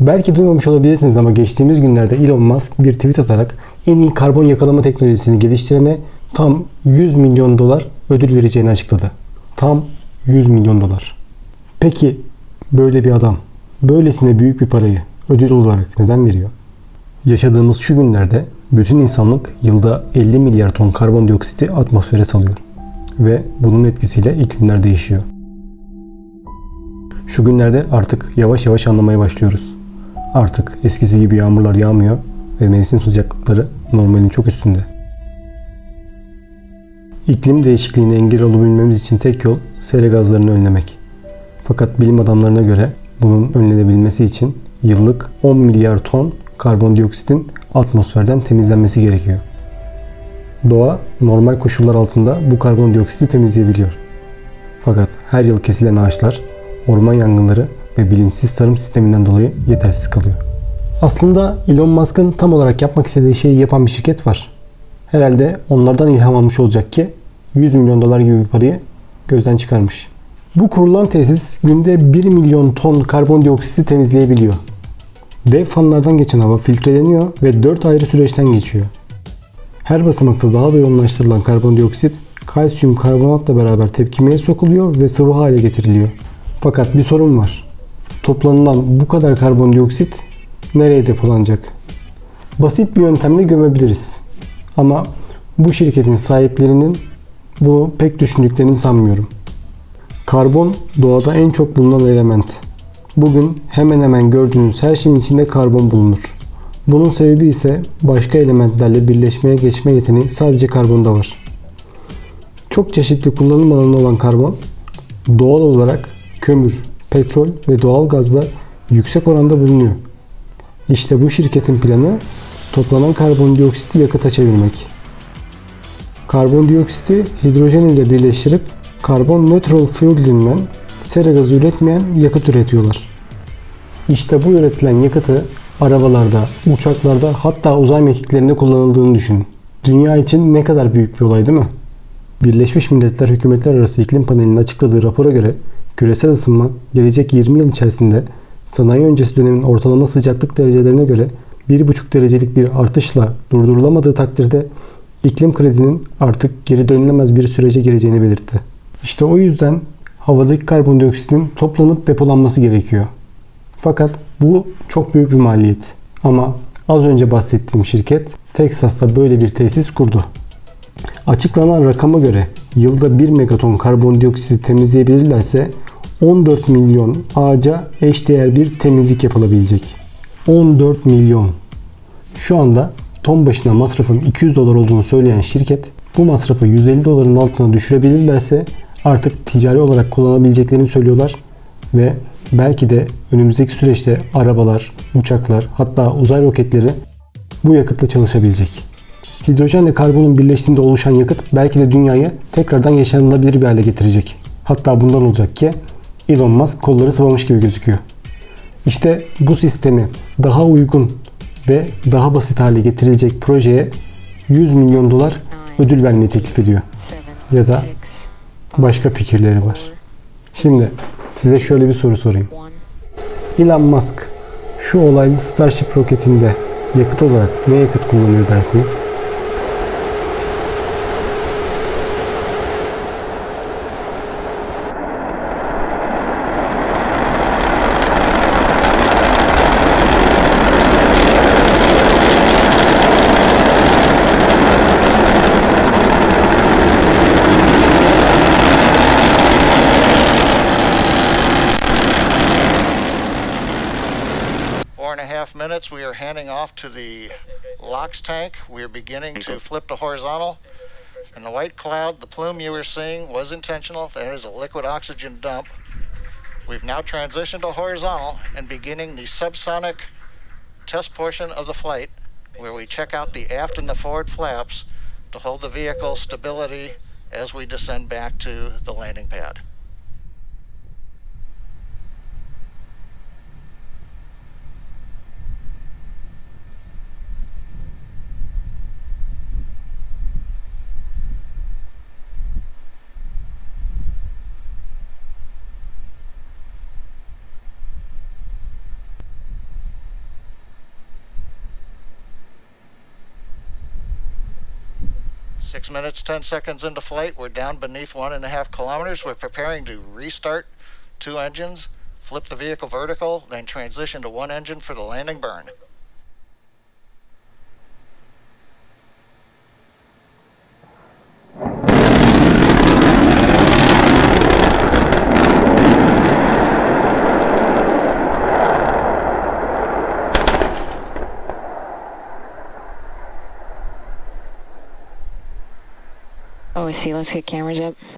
Belki duymamış olabilirsiniz ama geçtiğimiz günlerde Elon Musk bir tweet atarak en iyi karbon yakalama teknolojisini geliştirene tam 100 milyon dolar ödül vereceğini açıkladı. Tam 100 milyon dolar. Peki böyle bir adam böylesine büyük bir parayı ödül olarak neden veriyor? Yaşadığımız şu günlerde bütün insanlık yılda 50 milyar ton karbondioksiti atmosfere salıyor ve bunun etkisiyle iklimler değişiyor. Şu günlerde artık yavaş yavaş anlamaya başlıyoruz. Artık eskisi gibi yağmurlar yağmıyor ve mevsim sıcaklıkları normalin çok üstünde. İklim değişikliğine engel olabilmemiz için tek yol sera gazlarını önlemek. Fakat bilim adamlarına göre bunun önlenebilmesi için yıllık 10 milyar ton karbondioksitin atmosferden temizlenmesi gerekiyor. Doğa normal koşullar altında bu karbondioksiti temizleyebiliyor. Fakat her yıl kesilen ağaçlar, orman yangınları ve bilinçsiz tarım sisteminden dolayı yetersiz kalıyor. Aslında Elon Musk'ın tam olarak yapmak istediği şeyi yapan bir şirket var. Herhalde onlardan ilham almış olacak ki 100 milyon dolar gibi bir parayı gözden çıkarmış. Bu kurulan tesis günde 1 milyon ton karbondioksiti temizleyebiliyor. Dev fanlardan geçen hava filtreleniyor ve 4 ayrı süreçten geçiyor. Her basamakta daha da yoğunlaştırılan karbondioksit kalsiyum karbonatla beraber tepkimeye sokuluyor ve sıvı hale getiriliyor. Fakat bir sorun var. Toplanılan bu kadar karbondioksit nereye depolanacak? Basit bir yöntemle gömebiliriz. Ama bu şirketin sahiplerinin bunu pek düşündüklerini sanmıyorum. Karbon doğada en çok bulunan element. Bugün hemen hemen gördüğünüz her şeyin içinde karbon bulunur. Bunun sebebi ise başka elementlerle birleşmeye geçme yeteneği sadece karbonda var. Çok çeşitli kullanım alanı olan karbon doğal olarak kömür, petrol ve doğal gazda yüksek oranda bulunuyor. İşte bu şirketin planı toplanan karbondioksiti yakıta çevirmek. Karbondioksiti hidrojen ile birleştirip karbon neutral fuel denilen sera gazı üretmeyen yakıt üretiyorlar. İşte bu üretilen yakıtı arabalarda, uçaklarda hatta uzay mekiklerinde kullanıldığını düşünün. Dünya için ne kadar büyük bir olay değil mi? Birleşmiş Milletler Hükümetler Arası İklim Paneli'nin açıkladığı rapora göre küresel ısınma gelecek 20 yıl içerisinde sanayi öncesi dönemin ortalama sıcaklık derecelerine göre 1,5 derecelik bir artışla durdurulamadığı takdirde iklim krizinin artık geri dönülemez bir sürece gireceğini belirtti. İşte o yüzden havadaki karbondioksitin toplanıp depolanması gerekiyor. Fakat bu çok büyük bir maliyet. Ama az önce bahsettiğim şirket Teksas'ta böyle bir tesis kurdu. Açıklanan rakama göre yılda 1 megaton karbondioksiti temizleyebilirlerse 14 milyon ağaca eşdeğer bir temizlik yapılabilecek. 14 milyon. Şu anda ton başına masrafın 200 dolar olduğunu söyleyen şirket bu masrafı 150 doların altına düşürebilirlerse artık ticari olarak kullanabileceklerini söylüyorlar ve belki de önümüzdeki süreçte arabalar, uçaklar hatta uzay roketleri bu yakıtla çalışabilecek. Hidrojenle karbonun birleştiğinde oluşan yakıt belki de dünyayı tekrardan yaşanılabilir bir hale getirecek. Hatta bundan olacak ki Elon Musk kolları sıvamış gibi gözüküyor. İşte bu sistemi daha uygun ve daha basit hale getirecek projeye 100 milyon dolar ödül vermeyi teklif ediyor. Ya da başka fikirleri var. Şimdi size şöyle bir soru sorayım. Elon Musk şu olaylı Starship roketinde yakıt olarak ne yakıt kullanıyor dersiniz? And a half minutes, we are handing off to the LOX tank. We are beginning to flip to horizontal. And the white cloud, the plume you were seeing was intentional. That is a liquid oxygen dump. We've now transitioned to horizontal and beginning the subsonic test portion of the flight where we check out the aft and the forward flaps to hold the vehicle stability as we descend back to the landing pad. Six minutes, 10 seconds into flight. We're down beneath one and a half kilometers. We're preparing to restart two engines, flip the vehicle vertical, then transition to one engine for the landing burn. I see. Let's get cameras up.